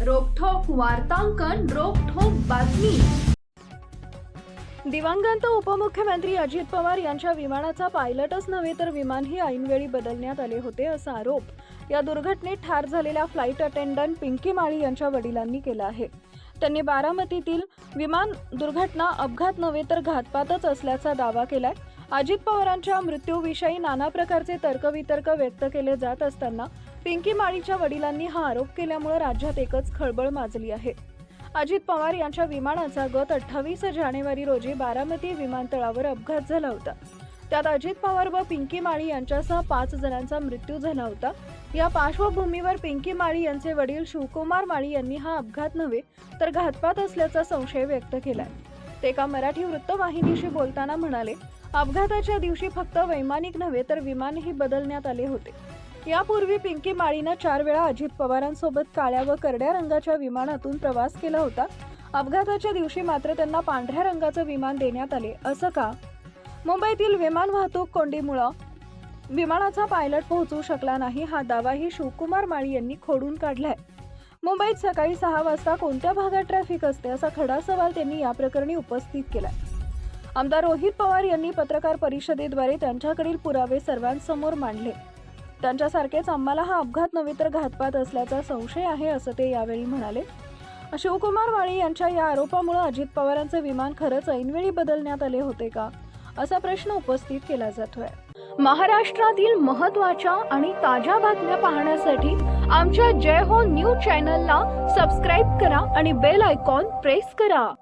वार्तांकन रोखोक बातमी. दिवंगत उपमुख्यमंत्री अजित पवार यांच्या विमानाचा पायलटच नव्हे तर विमानही ऐनवेळी बदलण्यात आले होते असा आरोप. या दुर्घटनेत ठार झालेल्या फ्लाईट अटेंडंट पिंकी माळी यांच्या वडिलांनी केला आहे. त्यांनी बारामतीतील विमान दुर्घटना अपघात नव्हे तर घातपातच असल्याचा दावा केलाय. अजित पवारांच्या मृत्यूविषयी नाना प्रकारचे तर्कवितर्क व्यक्त केले जात असताना पिंकी माळीच्या वडिलांनी हा आरोप केल्यामुळे राज्यात एकच खळबळ माजली आहे. अजित पवार यांच्या विमानाचा गत अठ्ठावीस जानेवारी रोजी बारामती विमानतळावर अपघात झाला होता. त्यात अजित पवार व पिंकी माळी यांच्यासह पाच जणांचा मृत्यू झाला होता. या पार्श्वभूमीवर पिंकी माळी यांचे वडील शिवकुमार माळी यांनी हा अपघात नव्हे तर घातपात असल्याचा संशय व्यक्त केलाय. ते एका मराठी वृत्तवाहिनीशी बोलताना म्हणाले अपघाताच्या दिवशी फक्त वैमानिक नव्हे तर विमानही बदलण्यात आले होते. यापूर्वी पिंकी माळीनं चार वेळा अजित पवारांसोबत काळ्या व करड्या रंगाच्या विमानातून प्रवास केला होता. अपघाताच्या दिवशी मात्र त्यांना पांढऱ्या रंगाचं विमान देण्यात आले. असं का? मुंबईतील विमान वाहतूक कोंडीमुळं. विमानाचा पायलट पोहोचू शकला नाही हा दावाही शिवकुमार माळी यांनी खोडून काढलाय. मुंबईत सकाळी सहा वाजता कोणत्या भागात ट्रॅफिक असते असा खडा सवाल त्यांनी या प्रकरणी उपस्थित केलाय. आमदार रोहित पवार यांनी पत्रकार परिषदेद्वारे त्यांच्याकडील पुरावे सर्वांसमोर मांडले. त्यांच्यासारखेच आम्हाला हा अपघात नव्हे तर घातपात असल्याचा संशय आहे असं ते यावेळी म्हणाले. शिवकुमार वाळी यांच्या या आरोपामुळे अजित पवारांचे विमान खरंच ऐनवेळी बदलण्यात आले होते का? असा प्रश्न उपस्थित केला जातोय. महाराष्ट्रातील महत्त्वाच्या आणि ताज्या बातम्या पाहण्यासाठी आमच्या जय हो न्यूज चॅनलला सबस्क्राईब करा आणि बेल आयकॉन प्रेस करा.